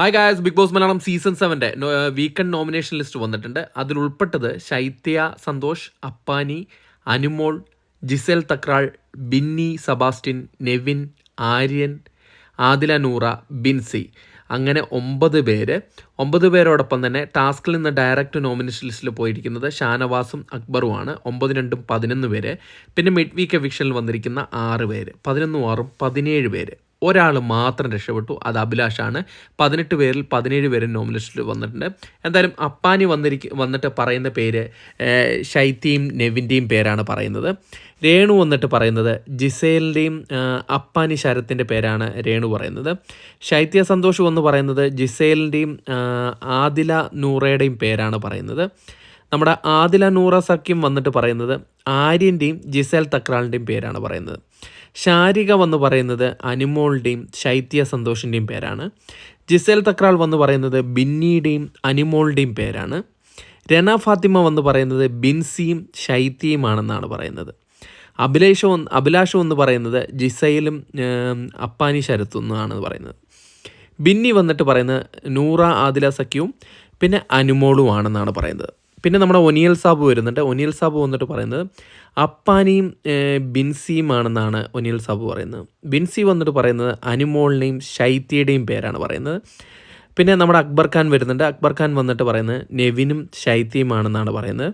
Hi guys Bigg Boss Malayalam season സെവന്റെ weekend nomination list വന്നിട്ടുണ്ട്. അതിൽ ഉൾപ്പെട്ടത് ശൈത്യ സന്തോഷ് അപ്പാനി അനുമോൾ ജിസേൽ തക്രാൾ ബിന്നി സബാസ്റ്റിൻ നെവിൻ ആര്യൻ ആദില നൂറ ബിൻസി. അങ്ങനെ ഒമ്പത് പേര്. ഒമ്പത് പേരോടൊപ്പം തന്നെ ടാസ്കിൽ നിന്ന് ഡയറക്റ്റ് നോമിനേഷൻ ലിസ്റ്റിൽ പോയിരിക്കുന്നത് ഷാനവാസും അക്ബറുമാണ് ഒമ്പത് രണ്ടും പതിനൊന്ന് പേര്. പിന്നെ മിഡ് വീക്ക് എവിക്ഷനിൽ വന്നിരിക്കുന്ന ആറ് പേര്. പതിനൊന്നും ആറും പതിനേഴ് പേര്. ഒരാൾ മാത്രം രക്ഷപ്പെട്ടു. അത് അഭിലാഷാണ്. പതിനെട്ട് പേരിൽ പതിനേഴ് പേരും നോമിനേഷനിൽ വന്നിട്ടുണ്ട്. എന്തായാലും അപ്പാനി വന്നിരിക്ക വന്നിട്ട് പറയുന്ന പേര് ഷൈത്തിയും നെവിന്റെയും പേരാണ് പറയുന്നത്. രേണു വന്നിട്ട് പറയുന്നത് ജിസേലിന്റെയും അപ്പാനി ശരത്തിന്റെ പേരാണ് രേണു പറയുന്നത്. ശൈത്യ സന്തോഷ് എന്ന് പറയുന്നത് ജിസേലിന്റെയും ആദില നൂറയുടെയും പേരാണ് പറയുന്നത്. നമ്മുടെ ആദില നൂറ സഖ്യം വന്നിട്ട് പറയുന്നത് ആര്യന്റെയും ജിസേൽ തക്രാളിന്റെയും പേരാണ് പറയുന്നത്. ശാരിക വന്ന് പറയുന്നത് അനിമോളുടെയും ശൈത്യ സന്തോഷിന്റെയും പേരാണ്. ജിസേൽ തക്രാൾ വന്ന് പറയുന്നത് ബിന്നിയുടെയും അനിമോളുടെയും പേരാണ്. രന ഫാത്തിമ വന്ന് പറയുന്നത് ബിൻസിയും ശൈത്യയുമാണെന്നാണ് പറയുന്നത്. അഭിലേഷോ അഭിലാഷം എന്ന് പറയുന്നത് ജിസയിലും അപ്പാനി ശരത്തുന്നാണ് പറയുന്നത്. ബിന്നി വന്നിട്ട് പറയുന്നത് നൂറ ആദില സഖ്യവും പിന്നെ അനുമോളുമാണെന്നാണ് പറയുന്നത്. പിന്നെ നമ്മുടെ ഒനിയൽ സാബു വരുന്നുണ്ട്. ഒനിയൽ സാബു വന്നിട്ട് പറയുന്നത് അപ്പാനിയും ബിൻസിയും ബിൻസിയുമാണെന്നാണ് ഒനിയൽ സാബു പറയുന്നത്. ബിൻസി വന്നിട്ട് പറയുന്നത് അനുമോളിനെയും ശൈത്യയുടെയും പേരാണ് പറയുന്നത്. പിന്നെ നമ്മുടെ അക്ബർ ഖാൻ വരുന്നുണ്ട്. അക്ബർ ഖാൻ വന്നിട്ട് പറയുന്നത് നെവിനും ശൈത്യയുമാണെന്നാണ് പറയുന്നത്.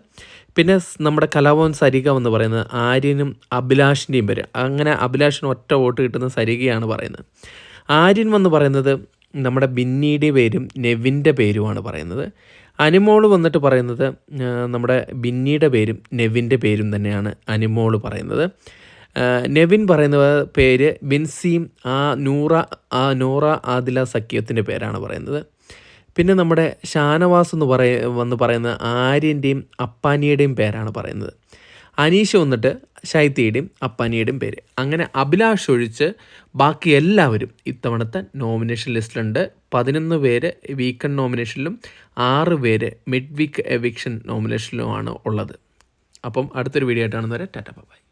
പിന്നെ നമ്മുടെ കലാഭവൻ സരിക എന്ന് പറയുന്നത് ആര്യനും അഭിലാഷിന്റെയും പേര്. അങ്ങനെ അഭിലാഷിന് ഒറ്റ വോട്ട് കിട്ടുന്ന സരികയാണ് പറയുന്നത്. ആര്യൻ വന്ന് പറയുന്നത് നമ്മുടെ ബിന്നിയുടെ പേരും നെവിന്റെ പേരുമാണ് പറയുന്നത്. അനിമോൾ വന്നിട്ട് പറയുന്നത് നമ്മുടെ ബിന്നിയുടെ പേരും നെവിന്റെ പേരും തന്നെയാണ് അനിമോൾ പറയുന്നത്. നെവിൻ പറയുന്ന പേര് ബിൻസിയും ആ നൂറ ആ നൂറ ആദില സഖ്യത്തിന്റെ പേരാണ് പറയുന്നത്. പിന്നെ നമ്മുടെ ഷാനവാസ് എന്ന് പറയ വന്ന് പറയുന്ന ആര്യന്റെയും അപ്പാനിയുടെയും പേരാണ് പറയുന്നത്. അനീഷ് വന്നിട്ട് ശൈത്യയുടെയും അപ്പാനിയുടെയും പേര്. അങ്ങനെ അഭിലാഷ് ഒഴിച്ച് ബാക്കി എല്ലാവരും ഇത്തവണത്തെ നോമിനേഷൻ ലിസ്റ്റിലുണ്ട്. പതിനൊന്ന് പേര് വീക്കെൻഡ് നോമിനേഷനിലും ആറ് പേര് മിഡ് വീക്ക് എവിക്ഷൻ നോമിനേഷനിലുമാണ് ഉള്ളത്. അപ്പം അടുത്തൊരു വീഡിയോ ആയിട്ടാണെന്ന് വരെ ടാറ്റ ബൈ